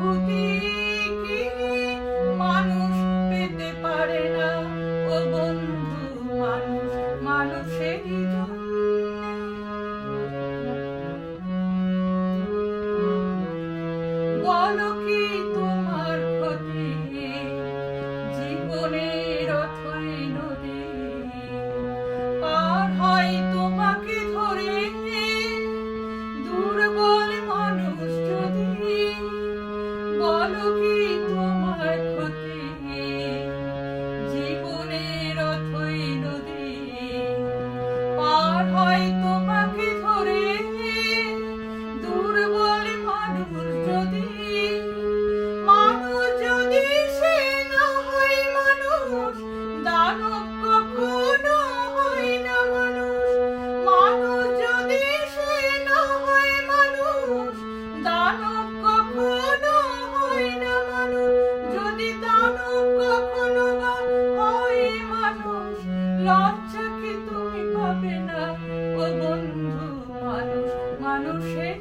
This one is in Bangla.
অনুভূতি কি মানুষ পেতে পারে না? ও বন্ধু মানুষ মানুষেরই বলো কি ও বন্ধু মানুষ মানুষের